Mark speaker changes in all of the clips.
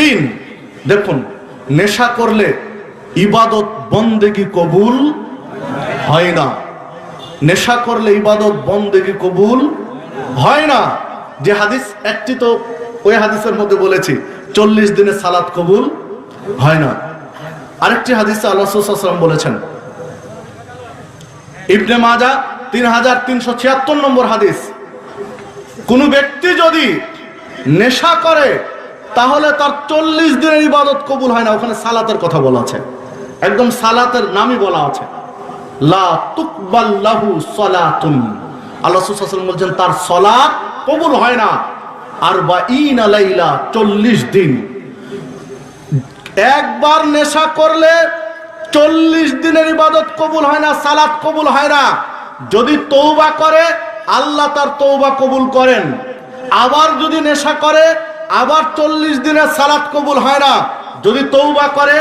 Speaker 1: তিন দেখুন, নেশা করলে ইবাদত বন্দেগি কবুল হয় না। নেশা করলে ইবাদত বন্দেগি কবুল হয় না। যে হাদিস একটি তো ওই হাদিসের মধ্যে বলেছি, চল্লিশ দিনে সালাত কবুল হয় না। আরেকটি হাদিসে আল্লাহ সাল্লাম বলেছেন, ইবনে মাজা তিন হাজার তিনশো ছিয়াত্তর নম্বর হাদিস, কোন ব্যক্তি যদি নেশা করে তাহলে তার চল্লিশ দিনের ইবাদত কবুল হয় না, ওখানে সালাতের কথা বলা আছে। একদম সালাতের নামই বলা আছে। লা তুকবাল্লাহু সলাতুন। আল্লাহ সুসাল্লাম বলছেন, তার সলাত কবুল হয় না। আর বা ইন আলাইলা চল্লিশ দিন। একবার নেশা করলে চল্লিশ দিনের ইবাদত কবুল হয় না, সালাত কবুল হয় না। যদি তৌবা করে, আল্লাহ তার তৌবা কবুল করেন। আবার যদি নেশা করে আবার চল্লিশ দিনের সালাত কবুল হয় না। যদি তৌবা করে,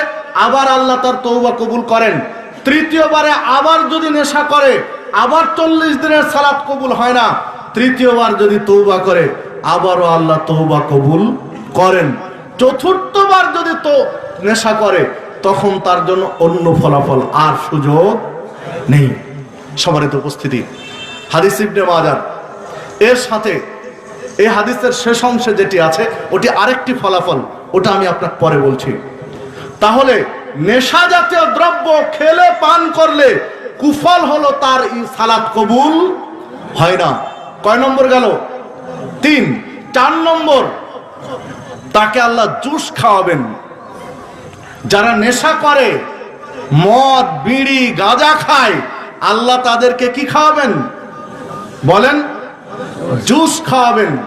Speaker 1: আবার আল্লাহ তার তৌবা কবুল করেন। তৃতীয়বারে আবার যদি নেশা করে, আবার চল্লিশ দিনের সালাত কবুল হয় না। তৃতীয়বার যদি তৌবা করে, আবারও আল্লাহ তৌবা কবুল করেন। চতুর্থবার যদি তো নেশা করে, তখন তার জন্য অন্য ফলাফল আর সুযোগ নেই। সবারই তো উপস্থিতি, হাদিস ইবনে মাজার এর সাথে এই হাদিসের শেষ অংশে যেটি আছে, ওটি আরেকটি ফলাফল, ওটা আমি আপনার পরে বলছি। তাহলে নেশা জাতীয় দ্রব্য খেলে পান করলে কুফল হলো তার সালাত কবুল হয় না। কয় নম্বর গেল? তিন, চার নম্বর, তাকে আল্লাহ জুস খাওয়াবেন। যারা নেশা করে, মদ, বিড়ি, গাঁজা খায়, আল্লাহ তাদেরকে কি খাওয়াবেন? বলেন জুস খাওয়াবেন।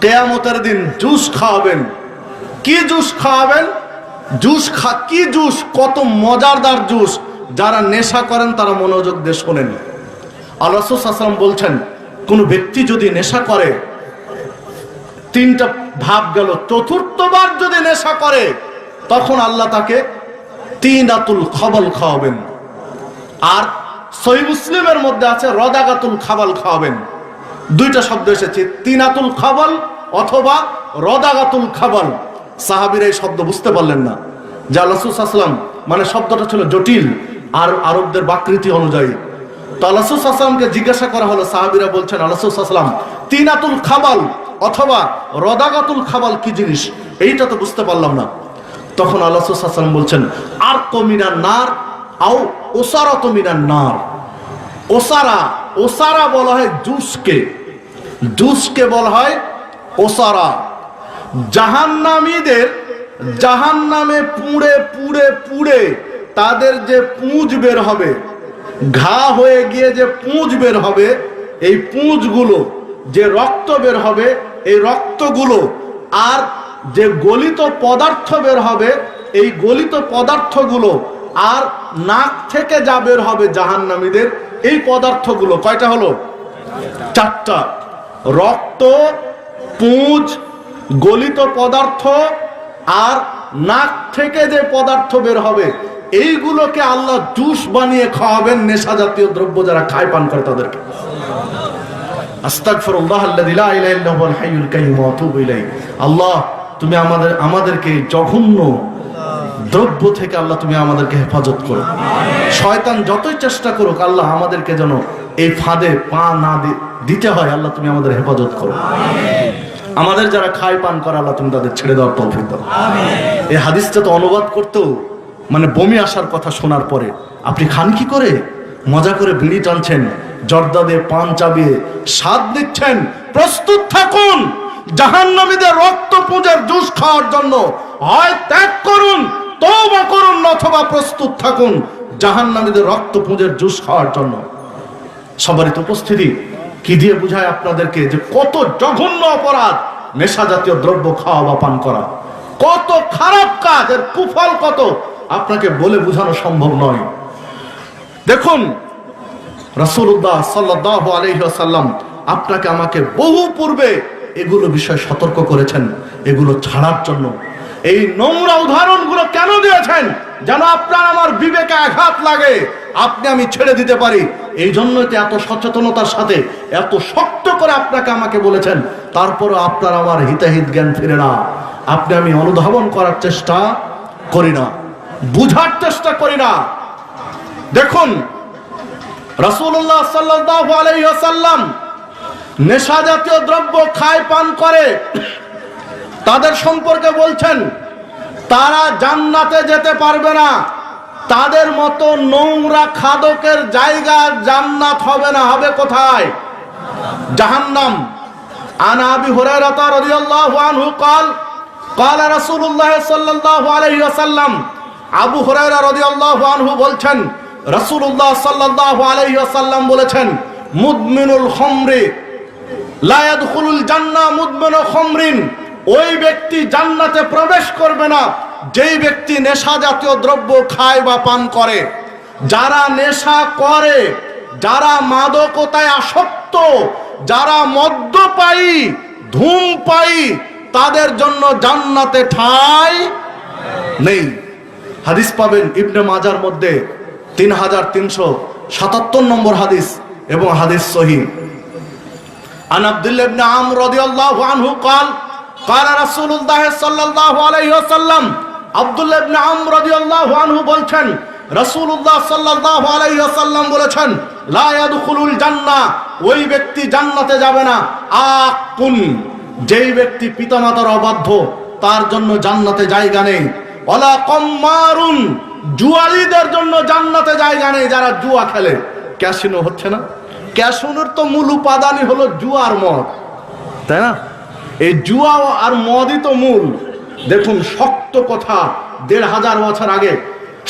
Speaker 1: কেয়ামতের দিন জুস খাওয়াবেন। কি জুস খাওয়াবেন? জুস খা কি জুস? কত মজারদার জুস। যারা নেশা করেন, তারা মনোযোগ দিয়ে শোনেন। আল্লাহ আসলাম বলছেন, কোন ব্যক্তি যদি নেশা করে, তিনটা ভাব গেল। চতুর্থবার যদি নেশা করে, তখন আল্লাহ তাকে তিন আতুল খবল খাওয়াবেন। আর সহি মুসলিমের মধ্যে আছে রদাগাতুল খাবাল খাওয়াবেন। দুইটা শব্দ এসেছে, তিনাতুল খাবাল অথবা রদাগাতুল খাবাল। সাহাবির এই শব্দ বুঝতে পারলেন না। যে আল্লাহাম মানে শব্দটা ছিল জটিল আর আরবদের বাকৃতি অনুযায়ী। তো আল্লাহামকে জিজ্ঞাসা করা হলো, সাহাবিরা বলছেন আল্লাহাম তিনাতুল খাবাল অথবা রদাগাতুল খাবাল কি জিনিস? এইটা তো বুঝতে পারলাম না। তখন আল্লাহাম বলছেন আর কমিনার নার আও ওসারত মিনার নার। ওসারা ওসারা বলা হয় জুসকে। জুসকে বলা হয় ওসারা। জাহান্নামীদের জাহান্নামে পুড়ে পুড়ে পুড়ে তাদের যে পুঁজ বের হবে, ঘা হয়ে গিয়ে যে পুঁজ বের হবে, এই পুঁজগুলো যে রক্ত বের হবে, এই রক্তগুলো আর যে গলিত পদার্থ বের হবে, এই গলিত পদার্থগুলো আর নাক থেকে যা বের হবে জাহান্নামীদের, এই পদার্থগুলো কয়টা হলো? চারটা। রক্ত, পুঁজ, গলিত পদার্থ আর নাক থেকে যে পদার্থ বের হবে, এইগুলোকে আল্লাহ জুস বানিয়ে খাওয়াবেন নেশা জাতীয় দ্রব্য যারা খায় পান করে তাদেরকে। আল্লাহ, তুমি আমাদের, আমাদেরকে জঘন্য দ্রব্য থেকে আল্লাহ তুমি আমাদেরকে হেফাজত করো। শয়তান যতই চেষ্টা করুক, আল্লাহ আমাদেরকে যেন এই ফাঁদে পা না দিতে হয়, আল্লাহ তুমি আমাদের হেফাজত করো। আমাদের যারা খায় পান করে, আল্লাহ তুমি তাদের ছেড়ে দেওয়ার তৌফিক দাও। এই হাদিসটা তো অনুবাদ করতেও মানে বমি আসার কথা শোনার পরে, আপনি খান কি করে? মজা করে বিড়ি টানছেন, জর্দা দিয়ে পান চাবিয়ে স্বাদ দিচ্ছেন প্রস্তুত থাকুন, জাহান্নামীদের রক্ত পুঁজের জুস খাওয়ার জন্য হয় ত্যাগ করুন তবা করুন, অথবা প্রস্তুত থাকুন, জাহান্নামীদের রক্ত পুঁজের জুস খাওয়ার জন্য। সবারই তো উপস্থিতি। কি দিয়ে বুঝায় আপনাদেরকে যে কত জঘন্য অপরাধ নেশা জাতীয় দ্রব্য খাওয়া বা পান করা। কত খারাপ কাজ, এর কুফল কত, আপনাকে বলে বোঝানো সম্ভব নয়। দেখুন রসুল্লাহ সাল্লাহ আলহ্লাম আপনাকে আমাকে বহু পূর্বে এগুলো বিষয়ে সতর্ক করেছেন, এগুলো ছাড়ার জন্য। এই নোংরা উদাহরণগুলো কেন দিয়েছেন? যেন আপনার আমার বিবেকে আঘাত লাগে। আপনি আমি ছেড়ে দিতে পারি। এই জন্যই তো এত সচেতনতার সাথে এত শক্ত করে আপনাকে আমাকে বলেছেন, তারপরও আপনার আমার হিতাহিত জ্ঞান ফিরে না। আপনি আমি অনুধাবন করার চেষ্টা করি না, বুঝার চেষ্টা করি না। দেখুন আলাইহি ওয়াসাল্লাম নেশা জাতীয় দ্রব্য খায়, পান করে, তাদের সম্পর্কে বলছেন, তারা জান্নাতে যেতে পারবে না। তাদের মতো নোংরা খাদকের জায়গা জান্নাত হবে না হবে কোথায় জাহান্নাম আন আবি হুরায়রা রাদিয়াল্লাহু আনহু قال قال رسول الله صلى الله عليه وسلم আবু হুরায়রা রাদিয়াল্লাহু আনহু বলছেন রাসূলুল্লাহ সাল্লাল্লাহু আলাইহি ওয়াসাল্লাম বলেছেন মুদমিনুল খামরি লা ইয়াদখুলুল জান্নাহ মুদমিনু খামরিন ওই ব্যক্তি জান্নাতে প্রবেশ করবে না যেই ব্যক্তি নেশা জাতীয় দ্রব্য খায় বা পান করে যারা নেশা করে যারা মাদকতায় আসক্ত যারা মদ্যপায়ী ধূমপায়ী তাদের জন্য জান্নাতে ঠাঁই নেই হাদিস পাবেন ইবনে মাজার মধ্যে তিন হাজার তিনশো সাতাত্তর নম্বর হাদিস এবং হাদিস সহি عن عبد الله بن عمرو رضي الله عنه قال قال رسول الله صلى الله عليه وسلم আবদুল্লাহ বলছেন বলেছেন ওই ব্যক্তি জান্নাতে যাবে না। যেই ব্যক্তি অবাধ্য, তার জন্য জান্নাতে জায়গা নেই। অলা কম্মারুন জুয়ারিদের জন্য জান্নাতে জায়গা নেই, যারা জুয়া খেলে। ক্যাসিনো হচ্ছে না? ক্যাসিনোর তো মূল উপাদানই হলো জুয়ার মদ। তাই না? এই জুয়া আর মদই তো মূল। দেখুন শক্ত কথা দেড় হাজার বছর আগে,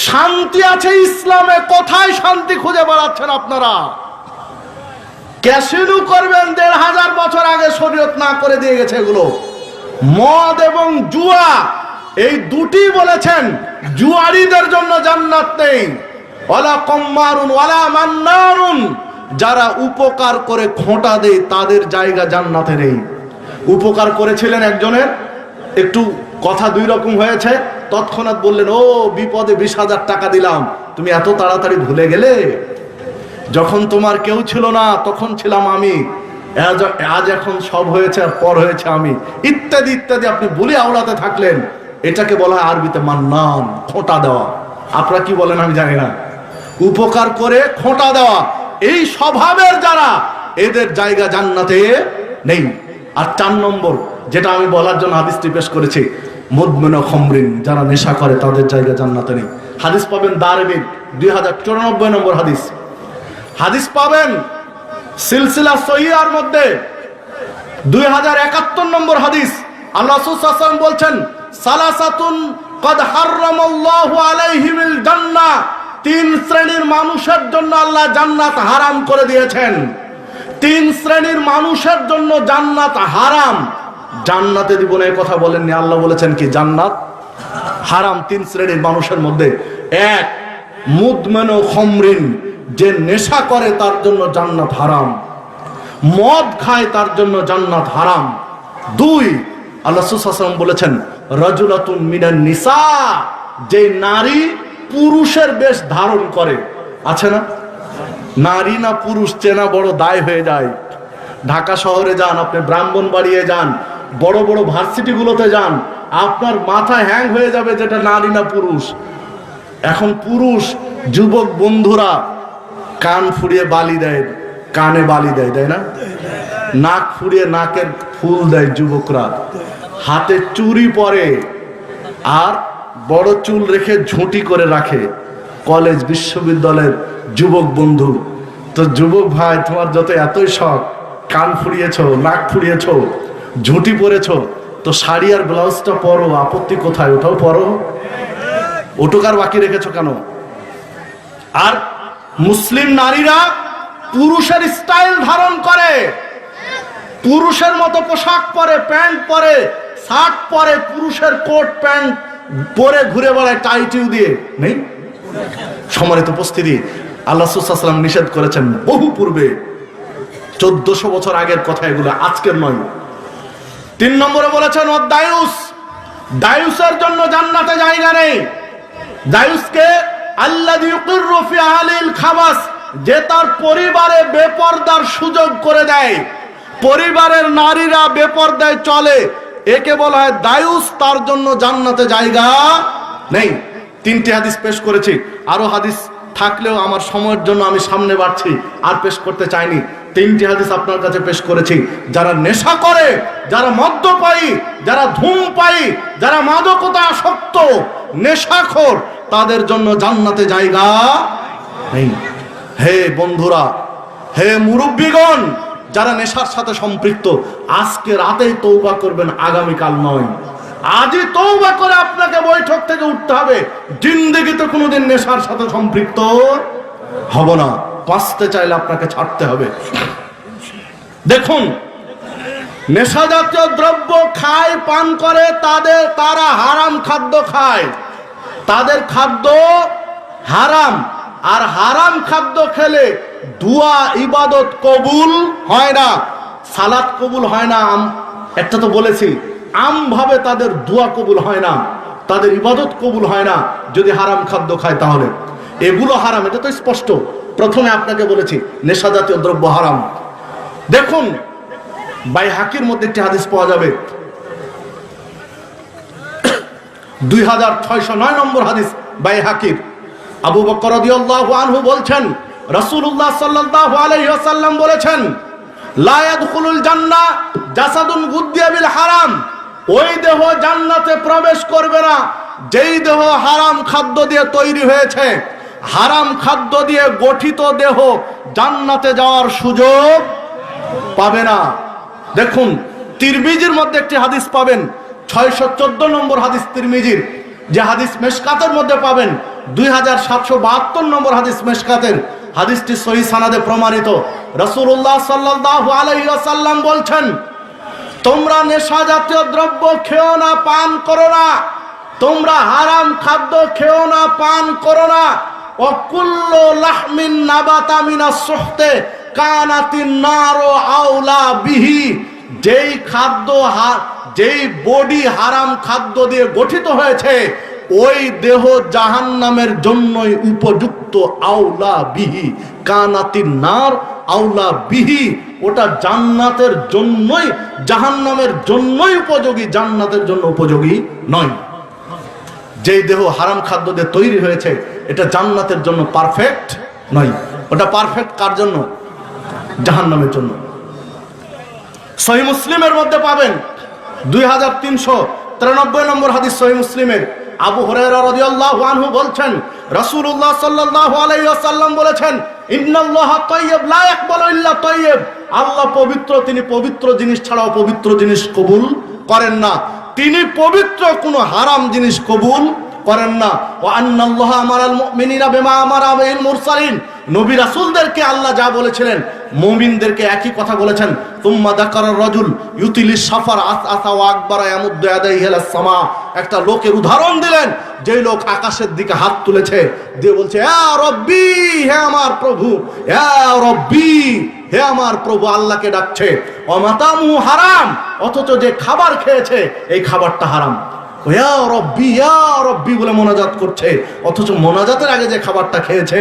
Speaker 1: শান্তি আছে ইসলামে, কোথায় শান্তি খুঁজে বেড়াচ্ছেন আপনারা? ক্যাসিনো করবেন, দেড় হাজার বছর আগে শরীয়ত না করে দিয়ে গেছে এগুলো। মদ এবং জুয়া, এই দুটি বলেছেন, জুয়ারিদের জন্য জান্নাত নেই। ওয়ালা কম্মারুন, ওয়ালা মান্নারুন, যারা উপকার করে খোঁটা দেয়, তাদের জায়গা জান্নাতে নেই। উপকার করেছিলেন একজনের একটু কথা দুই রকম হয়েছে। তৎক্ষণাৎ বললেন, ও, বিপদে বিশ হাজার টাকা দিলাম। তুমি এত তাড়াতাড়ি ভুলে গেলে? যখন তোমার কেউ ছিল না, তখন ছিলাম আমি। আজ এখন সব হয়েছে, আর পর হয়েছে আমি। ইত্যাদি ইত্যাদি আপনি বলে আওড়াতে থাকলেন। এটাকে বলা হয় আরবিতে মান্নান, খোঁটা দেওয়া। আপনারা কি বলেন আমি জানি না। উপকার করে খোঁটা দেওয়া। এই স্বভাবের যারা, এদের জায়গা জান্নাতে নেই। আর চার নম্বর যেটা আমি বলার জন্য হাদিসটি পেশ করেছি। মুদমিন খমরিন, যারা নেশা করে, তাদের জায়গা জান্নাতে নেই। হাদিস পাবেন দারবিন, দুই হাজার চুরানব্বই নম্বর হাদিস। হাদিস পাবেন সিলসিলা সহিয়ার মধ্যে। দুই হাজার একাত্তর নম্বর হাদিস। আল্লাহ সুসাম বলছেন, সালাসাতুন কদ হারামাল্লাহু আলাইহিমিল জান্নাহ তিন শ্রেণির মানুষের জন্য আল্লাহ জান্নাত হারাম করে দিয়েছেন। তিন শ্রেণির মানুষের জন্য জান্নাত হারাম। জান্নাতে দিব না কথা বলেননি। আল্লাহ বলেছেন কি, জান্নাত হারাম তিন শ্রেণির মানুষের মধ্যে। এক, মুদমেন খমরিন, যে নেশা করে তার জন্য জান্নাত হারাম। মদ খায় তার জন্য জান্নাত হারাম। দুই, আল্লাহ সুসাম বলেছেন, রজুলাতুন মিনান নিসা, যে নারী পুরুষের বেশ ধারণ করে। আছে না? নারী না পুরুষ চেনা বড় দায় হয়ে যায়। ঢাকা শহরে যান, আপনি ব্রাহ্মণ বাড়িয়ে যান বড় বড় ভার্সিটিগুলোতে যান, আপনার মাথা হ্যাং হয়ে যাবে যেটা নারী না পুরুষ। এখন পুরুষ, যুবক বন্ধুরা কান ফুরিয়ে বালি দেয়, কানে বালি দেয়, তাই না? নাক ফুরিয়ে নাকের ফুল দেয় যুবকরা। হাতে চুরি পরে, আর বড় চুল রেখে ঝুঁটি করে রাখে। কলেজ, বিশ্ববিদ্যালয়ের যুবক বন্ধু, তো যুবক ভাই, তোমার যত এতই শখ, কান ফুরিয়েছ, নাক ফুরিয়েছ ঝুঁটি পরেছ, তো শাড়ি আর ব্লাউজটা পরো, আপত্তি কোথায়? ওটাও পরো। ওটুকার বাকি রেখেছো কেন? আর মুসলিম নারীরা পুরুষের স্টাইল ধারণ করে। পুরুষের মতো পোশাক পরে, প্যান্ট পরে, শার্ট পরে, পুরুষের কোট, প্যান্ট পরে ঘুরে বেড়ায় টাইটিউ দিয়ে। নেই? সম্মানিত উপস্থিতি, আল্লাহ সুসাল্লাম নিষেধ করেছেন বহু পূর্বে। চোদ্দশো বছর আগের কথা এগুলো, আজকের নয়। তিন নম্বরে বলেছেন, ও দায়ুস, দায়ুসের জন্য জান্নাতে জায়গা নেই। দায়ুসকে আল্লাহ খাবাস, যে তার পরিবারে বেপর্দার সুযোগ করে দেয়। পরিবারের নারীরা বেপর্দায় চলে, একে বলা হয় দায়ুস, তার জন্য জান্নাতে জায়গা নেই। তিনটি হাদিস পেশ করেছি। আরও হাদিস থাকলেও আমার সময়ের জন্য আমি সামনে বাড়ছি, আর পেশ করতে চাইনি। তিনটি হাদিস আপনার কাছে পেশ করেছি। যারা নেশা করে, যারা মদ্যপায়ী, যারা ধূমপায়ী, যারা মাদকতা আসক্ত, নেশাখোর, তাদের জন্য জান্নাতে জায়গা নেই। হে বন্ধুরা, হে মুরব্বীগণ, যারা নেশার সাথে সম্পৃক্ত, আজকে রাতেই তৌবা করবেন, আগামীকাল নয়। আজই তৌবা করে আপনাকে বৈঠক থেকে উঠতে হবে। জিন্দগিতে কোনোদিন নেশার সাথে সম্পৃক্ত হব না। বাঁচতে চাইলে আপনাকে ছাড়তে হবে। দেখুন, নেশা জাতীয় দ্রব্য খায়, পান করে, তাদের, তারা হারাম খাদ্য খায়। তাদের খাদ্য হারাম। আর হারাম খাদ্য খেলে দুয়া, ইবাদত কবুল হয় না। সালাত কবুল হয় না। একটা তো বলেছি আম ভাবে তাদের দোয়া কবুল হয় না, তাদের ইবাদত কবুল হয় না, যদি হারাম খাদ্য খায় তাহলে। এগুলো হারাম, এটা তো স্পষ্ট। প্রথমে আপনাকে বলেছি নেশা জাতীয় দ্রব্য হারাম। দেখুন বাই হাকির মধ্যে একটি হাদিস পাওয়া যাবে। দুই হাজার ছয়শো নয় নম্বর হাদিস বাই হাকির আবু বকর আনহু বলছেন, রাসূলুল্লাহ সাল্লাল্লাহু আলাইহি ওয়াসাল্লাম বলেছেন, লা ইয়াদখুলুল জান্নাহ জাসাদুন গুদ্দিয়া বিল হারাম। ওই দেহ জান্নাতে প্রবেশ করবে না। যেই দেহ হারাম খাদ্য দিয়ে তৈরি হয়েছে, হারাম খাদ্য দিয়ে গঠিত দেহ জান্নাতে যাওয়ার সুযোগ পাবে না। দেখুন, তিরমিজির মধ্যে একটি হাদিস পাবেন, ছয়শো চোদ্দ নম্বর হাদিস তিরমিজির। যে হাদিস মেশকাতের মধ্যে পাবেন, দুই হাজার সাতশো বাহাত্তর নম্বর হাদিস মেশকাতের। হাদিসটি সহি সানাদে প্রমাণিত। রসুল্লাহ সাল্লাহ আলাইসাল্লাম বলছেন তোমরা নেশা জাতীয় দ্রব্য খেও না, পান করো না। তোমরা হারাম খাদ্য খেও না, পান করো না। অকুল্ল লাহমিন মিনা আউলা বিহি। যেই খাদ্য যেই বডি হারাম খাদ্য দিয়ে গঠিত হয়েছে, ওই দেহ জন্যই উপযুক্ত আউলা বিহি। কানাতিন নার আউলা বিহি। ওটা জান্নাতের জন্যই, জাহান্নামের জন্যই উপযোগী, জান্নাতের জন্য উপযোগী নয়। যেই দেহ হারাম খাদ্য দিয়ে তৈরি হয়েছে, এটা জান্নাতের জন্য পারফেক্ট নয়। ওটা পারফেক্ট কার জন্য? জাহান্নামের জন্য। সহি মুসলিমের মধ্যে পাবেন দুই হাজার তিনশো তিরানব্বই নম্বর হাদিস সহি মুসলিমের আবু আনহু বলছেন, রাসূলুল্লাহ সাল্লাল্লাহু আলাইহি বলেছেন, ইন্নাল্লাহা তাইয়্যিব, লা ইয়াকবালু ইল্লা তাইয়্যিব। আল্লাহ পবিত্র, তিনি পবিত্র জিনিস ছাড়া অপবিত্র জিনিস কবুল করেন না। তিনি পবিত্র কোনো হারাম জিনিস কবুল করেন না। ও আন্নাল্লাহ আমারাল মুমিনিনা বিমা আমারা বিল মুরসালিন। নবী রাসূলদেরকে আল্লাহ যা বলেছিলেন, মুমিনদেরকে একই কথা বলেছেন। তুম্মা দাকারার রাজুল ইউতিলিস সাফার আস ওয়া আকবারা সামা। একটা লোকের উদাহরণ দিলেন, যেই লোক আকাশের দিকে হাত তুলেছে, দিয়ে বলছে, ইয়া রব্বি, হে আমার প্রভু, ইয়া রব্বি হে আমার প্রভু আল্লাহকে ডাকছে, অমাতামু হারাম, অথচ যে খাবার খেয়েছে, এই খাবারটা হারাম। রব্বি রব্বি বলে মোনাজাত করছে, অথচ মোনাজাতের আগে যে খাবারটা খেয়েছে,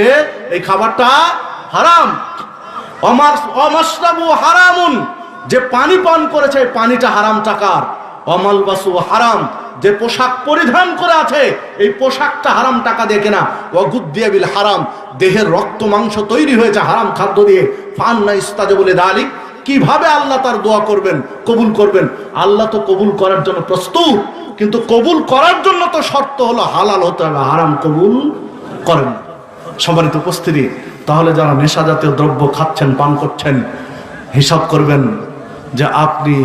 Speaker 1: এই খাবারটা হারাম। হারামুন, যে পানি পান করেছে পানিটা হারাম টাকার অমালবাসু হারাম। যে পোশাক পরিধান করে আছে, এই পোশাকটা হারাম টাকা দিয়ে কেনা। অগুদ্দিয়া বিল হারাম। দেহের রক্ত মাংস তৈরি হয়েছে হারাম খাদ্য দিয়ে। ফান না ইস্তাজে বলে দালিক। কীভাবে আল্লাহ তার দোয়া করবেন, কবুল করবেন? আল্লাহ তো কবুল করার জন্য প্রস্তুত। কিন্তু কবুল করার জন্য তো শর্ত হলো হালাল হতে হবে, হারাম কবুল করেন সবারই তো উপস্থিতি, তাহলে যারা নেশা জাতীয় দ্রব্য খাচ্ছেন, পান করছেন, হিসাব করবেন যে আপনি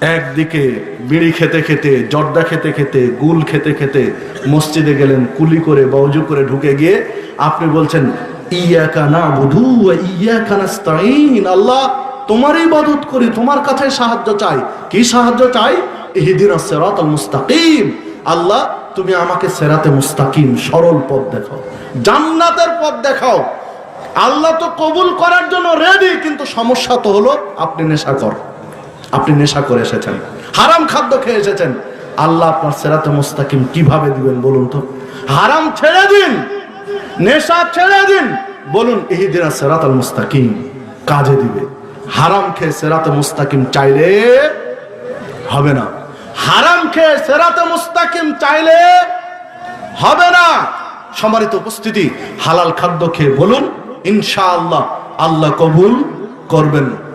Speaker 1: একদিকে বিড়ি খেতে খেতে, জর্দা খেতে খেতে, গুল খেতে খেতে মসজিদে গেলেন, কুলি করে, বাউজু করে ঢুকে গিয়ে আপনি বলছেন, ইয়াকা না বুধু ইয়াকা নাস্তাইন আল্লাহ তোমার ইবাদত করি, তোমার কাছে সাহায্য চাই। কি সাহায্য চাই? ইহদিন সিরাতাল মুস্তাকিম। আল্লাহ, তুমি আমাকে সেরাতে মুস্তাকিম, সরল পথ দেখাও, জান্নাতের পথ দেখাও। আল্লাহ তো কবুল করার জন্য রেডি কিন্তু সমস্যা তো হলো আপনি নেশা কর। আপনি নেশা করে এসেছেন। হারাম খাদ্য খেয়ে এসেছেন। আল্লাহ আপনার সেরাতে মুস্তাকিম কীভাবে দিবেন বলুন তো? হারাম ছেড়ে দিন, নেশা ছেড়ে দিন। বলুন এই দিনা সেরাত আল মুস্তাকিম কাজে দিবে। হারাম খেয়ে সেরাতে মুস্তাকিম চাইলে হবে না। হারাম খেয়ে সেরাতে মুস্তাকিম চাইলে হবে না। সমারিত উপস্থিতি, হালাল খাদ্য খেয়ে বলুন, ইনশাআল্লাহ, আল্লাহ কবুল করবেন।